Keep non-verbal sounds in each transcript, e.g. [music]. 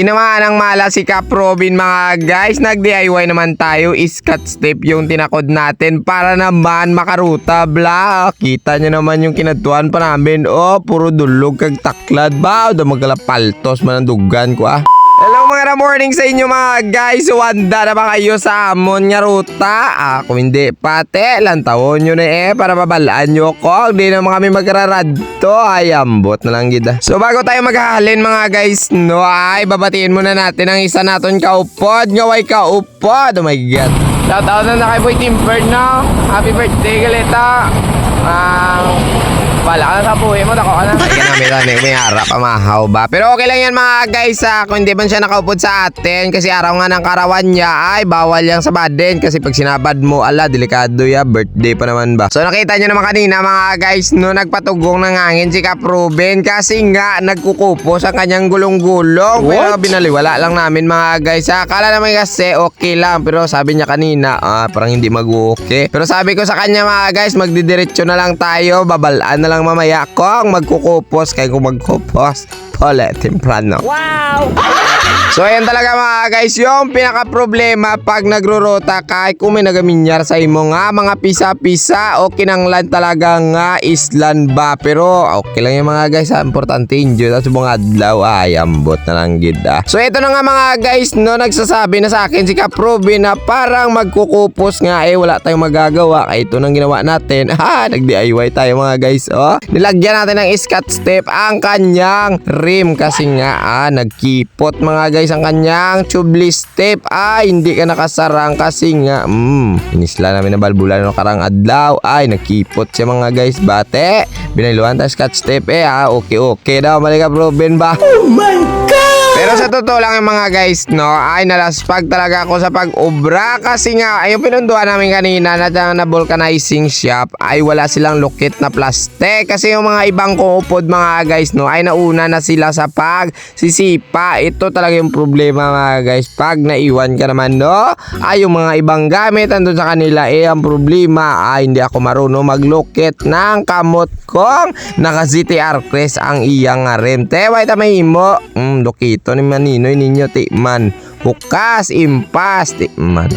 Tinamaan ng mala si Cap mga guys. Nag-DIY naman tayo. Iskat step yung tinakod natin para naman makaruta. Bla, kita nyo naman yung kinatuan pa namin. Oh, puro dulog kag taklad ba? Da magkalapaltos man ang dugan ko ah. Mga morning sa inyo mga guys. Wanda na ba kayo sa amon nga ruta? Kung hindi pate, lantawon nyo na eh para babalaan nyo ko. Hindi naman kami magraradto. Ay, ambot na lang gida. So bago tayo maghahalin mga guys, no ay babatiin muna natin ang isa naton kaupod. Ngaway kaupod. Oh my god. Shout out na na kay Boy Timber no. Happy birthday galeta. Ah, Bala ka na sa buhay mo, dako ka na. Ay, namin tani, may harap, amahaw ba? Pero okay lang yan mga guys, ah, kung hindi man siya nakaupod sa atin, kasi araw nga ng karawan niya, ay, bawal yang sa din. Kasi pag sinabad mo, ala, delikado ya, birthday pa naman ba? So nakita nyo naman kanina mga guys, no, nagpatugong ng hangin si Cap Ruben, kasi nga, nagkukupos ang kanyang gulong-gulong. Pero binaliwala lang namin mga guys, ah. Akala naman kasi okay lang, pero sabi niya kanina, ah, parang hindi mag-okay. Pero sabi ko sa kanya mga guys, magdidiretso na lang tayo, babalaan na lang mamaya. Kung magkukupos kay kung magkupos pole temprano. Wow! [laughs] So ayan talaga mga guys, yung pinaka problema pag nagrurota kay kung may nagaminyar sa imo nga mga pisa-pisa o kinanglan talaga nga islan ba pero okay lang yung mga guys, ha? importante enjoy at mga adlaw ay ambot na lang gid ah. So ito na nga mga guys no nagsasabi na sa akin si Kaprobi na parang magkukupos nga eh wala tayong magagawa kaya ito nang ginawa natin. [laughs] Ha, nag-DIY tayo mga guys oh. Nilagyan natin ng iskat step ang kanyang rim kasi nga ah nagkipot mga guys ang kanyang tubeless step ay hindi ka nakasarang kasi nga mm, inisla namin na balbula no karang adlaw. Ay nagkipot siya mga guys bate. Binailuan tayo scotch step eh ah okay okay daw malika Ruben ba pero sa totoo lang yung mga guys, no, ay nalaspag talaga ako sa pag-obra kasi nga, ay yung pinunduan namin kanina na, na vulcanizing shop ay wala silang lukit na plastic kasi yung mga ibang kuupod mga guys, no, ay nauna na sila sa pag sisipa. Ito talaga yung problema mga guys. Pag naiwan ka naman, no, ay yung mga ibang gamit andun sa kanila, eh ang problema ay hindi ako marunong maglukit ng kamot kong naka ZTR Crest ang iyang nga rim. Te, wait may imo. Mm, ตอนนี้มันนี่น้อยนี่เยติมัน Bukas, impas, tikman.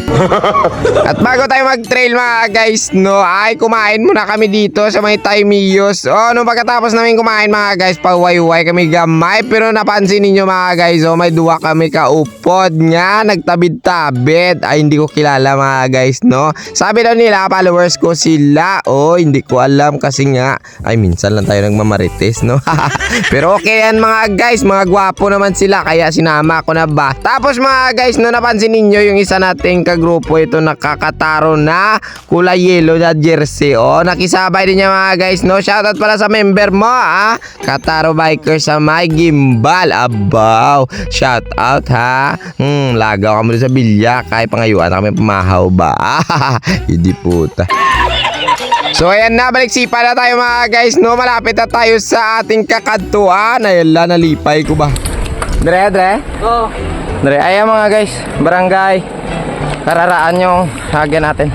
[laughs] At bago tayo mag-trail mga guys, no, ay kumain muna kami dito sa may Taimiyos. Oh, nung pagkatapos namin kumain mga guys, pawayway kami gamay. Pero napansin ninyo mga guys, oh, may duwa kami kaupod nga, nagtabid-tabid. Ay, hindi ko kilala mga guys, no. Sabi daw nila, followers ko sila. Oh, hindi ko alam kasi nga, ay minsan lang tayo nagmamarites, no. [laughs] Pero okay yan mga guys, mga gwapo naman sila, kaya sinama ko na ba. Tapos mga guys, no, napansin ninyo yung isa nating kagrupo ito nakakataro na kulay yellow na jersey. Oh, nakisabay din niya mga guys, no. Shoutout pala sa member mo, ah. Kataro biker sa may gimbal. Abaw. Shoutout ha. Hmm, lagaw ka mo sa bilya. Kaya pangayuan kami pumahaw ba? [laughs] Hindi puta. So ayan na, balik sipa na tayo mga guys, no? Malapit na tayo sa ating kakadtuan. Ayun la, nalipay ko ba? Dre, Dre? Oh, Dre, ayan mga guys, barangay. Kararaan yung hagya natin.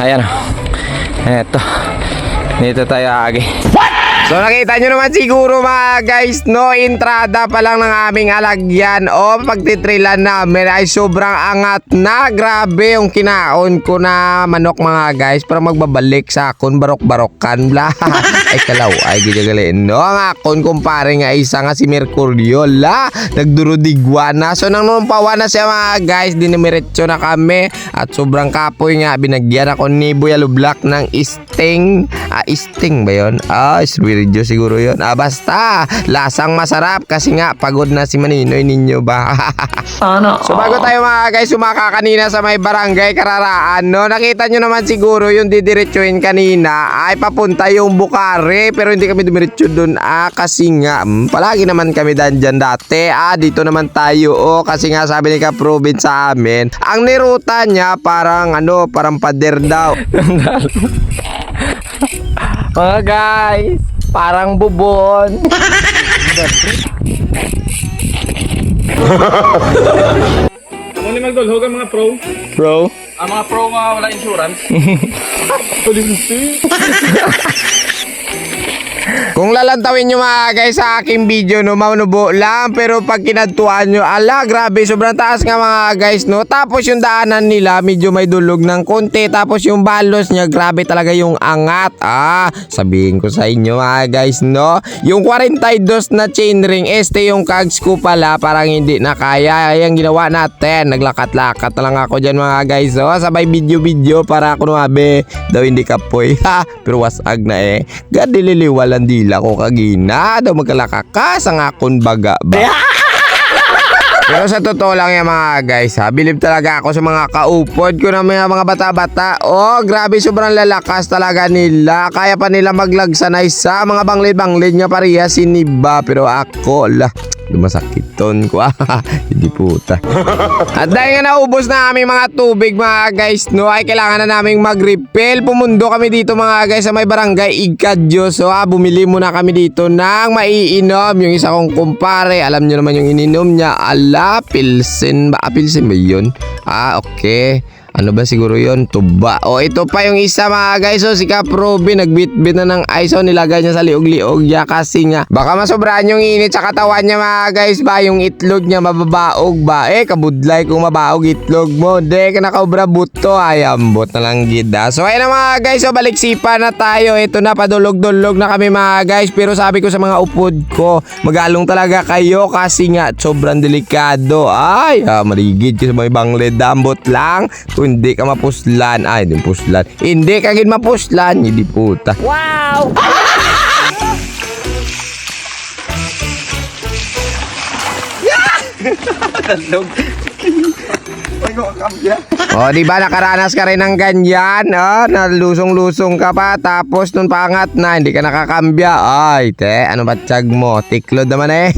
Ayan. Eto. Dito tayo agi. So nakita nyo naman siguro mga guys, no, entrada pa lang ng aming alagyan o pagtitrilan namin ay sobrang angat na. Grabe yung kinaon ko na manok mga guys para magbabalik sa akon barok-barokan [laughs] bla. ay kalaw, ay gijagalin. No, ang akon kumpare nga isa nga si Mercurio la. Nagdurudigwa na. So nang numpawa na siya mga guys, dinimiretso na kami at sobrang kapoy nga binagyan ako ni Buya Lublak ng sting. Ah, sting ba yun? Ah, Spiridio siguro yun. Ah, basta. Lasang masarap kasi nga pagod na si Maninoy ninyo ba? [laughs] sana. So bago tayo mga guys sumaka kanina sa may barangay Kararaan no nakita nyo naman siguro yung didiretsuhin kanina ay papunta yung Bukare pero hindi kami dumiretso dun ah kasi nga mm, palagi naman kami dan dyan dati ah dito naman tayo oh kasi nga sabi ni Kaprobin sa amin ang niruta niya parang ano parang pader daw [laughs] mga guys parang bubon Ano ni magdulhog ang mga pro? bro Ang mga pro nga wala insurance. [laughs] Kung lalantawin nyo mga guys sa aking video no, maunubo lang. Pero pag kinadtuan nyo, ala grabe, sobrang taas nga mga guys no. Tapos yung daanan nila, medyo may dulog ng konti. Tapos yung balos niya, grabe talaga yung angat. Ah, sabihin ko sa inyo mga guys no. Yung 42 na chainring, este yung kags ko pala, parang hindi na kaya. Yung ginawa natin, naglakat-lakat na lang ako dyan mga guys. So, sabay video-video para ako numabi. Daw hindi kapoy. [laughs] Ha, pero wasag na eh. Gadi liliwalan dila ko kagina. Daw magkalakakas ang akon baga ba. [laughs] Pero sa totoo lang yan mga guys ha, bilib talaga ako sa mga kaupod ko na mga, mga bata-bata. Oh, grabe sobrang lalakas talaga nila. Kaya pa nila maglagsanay sa mga banglid-banglid nga pareha siniba. Pero ako, la, lumasakit ton [laughs] ko. Hindi puta. At dahil nga naubos na aming mga tubig mga guys, no, ay kailangan na naming mag-refill. Pumundo kami dito mga guys sa may barangay Igkadyo. So ah, bumili muna kami dito ng maiinom. Yung isa kong kumpare, alam nyo naman yung ininom niya. Ala, pilsen ba? Ah, pilsen ba yun? Ah, okay. Ano ba siguro yon Tuba. O ito pa yung isa mga guys. So si Kaprobi nagbitbit na ng ice. So nilagay niya sa liog-liog niya kasi nga baka masobrahan yung init sa katawan niya mga guys ba. Yung itlog niya mababaog ba. Eh kabudlay kung mabaog itlog mo. De ka nakaubra buto. Ay ambot na lang gida. So ayun na mga guys. So baliksipa na tayo. Ito na padulog-dulog na kami mga guys. Pero sabi ko sa mga upod ko magalong talaga kayo kasi nga sobrang delikado. Ay ah, marigid ka sa mga bangled. Ambot lang. Kung hindi ka mapuslan, ay, hindi puslan. Hindi ka gin mapuslan, hindi puta. Wow! [laughs] O, di ba nakaranas ka rin ng ganyan? Oh, nalusong-lusong ka pa tapos nung pangat na hindi ka nakakambya. Ay, te, ano ba tiyag mo? Tiklod naman eh.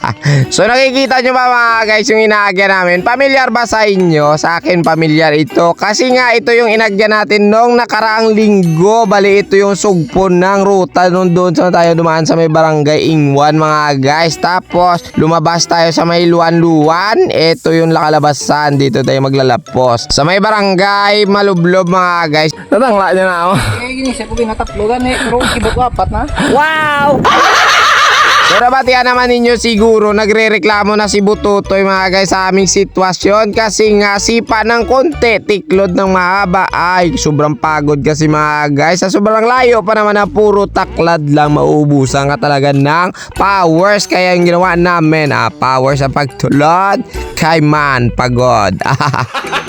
[laughs] so nakikita nyo ba mga guys yung inaagya namin? Pamilyar ba sa inyo? Sa akin pamilyar ito. Kasi nga ito yung inagya natin nung nakaraang linggo. Bali ito yung sugpon ng ruta nung doon sa tayo dumaan sa may barangay Ingwan mga guys. Tapos lumabas tayo sa may luwan-luwan. Ito yung lakalabasan. Dito tayo maglalapos. Sa may barangay Malublob mga guys. Tatangla niya na ako. Eh, ginisip ko ginataplogan eh. Pero kibot ko apat na. Wow! Pero batihan naman ninyo siguro nagre-reklamo na si Bututoy mga guys sa aming sitwasyon kasi nga sipa ng konti, tiklod ng mahaba. Ay, sobrang pagod kasi mga guys. Sa sobrang layo pa naman na puro taklad lang mauubusan ka talaga ng powers. Kaya yung ginawa namin, ah, powers sa pagtulod kay man pagod. [laughs]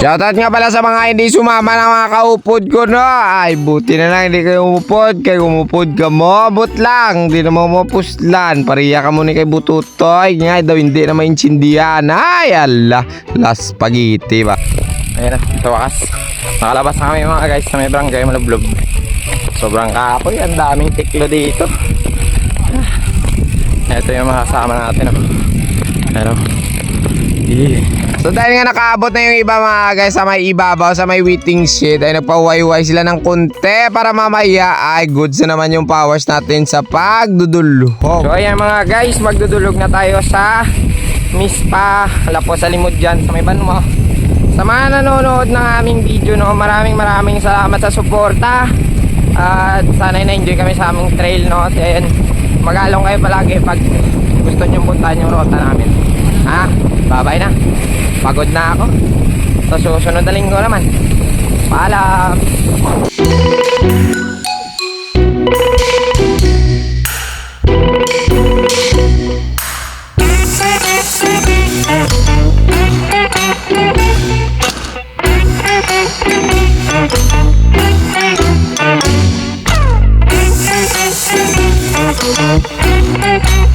Shoutout nga pala sa mga hindi sumama ng mga kaupod ko no. Ay, buti na lang hindi kayo umupod. Kay umupod ka mo, but lang. Hindi na mo mapuslan. Pariya ka muna kay Bututoy. Nga daw hindi na maintindihan. Ay, ala. Las spaghetti ba? Ayan na, sa wakas. Nakalabas na kami mga guys sa may barangay Malublob. Sobrang kapoy, ang daming tiklo dito. Ah. Ito yung mga kasama natin. Oh. Pero, yeah. So dahil nga nakaabot na yung iba mga guys sa may ibabaw, sa may waiting shed ay nagpawayway sila ng konti para mamaya ay goods na naman yung powers natin sa pagdudulhog. So ayan mga guys, magdudulog na tayo sa Mispa, Lapo sa Limod dyan sa may Banmo. Sa mga nanonood ng aming video, no, maraming maraming salamat sa suporta. At sana na-enjoy kami sa aming trail, no. At ayan, magalong kayo palagi pag gusto nyo puntahan yung rota namin ha babay na. Pagod na ako. Sa so, susunod na linggo naman. Paalam! Thank you.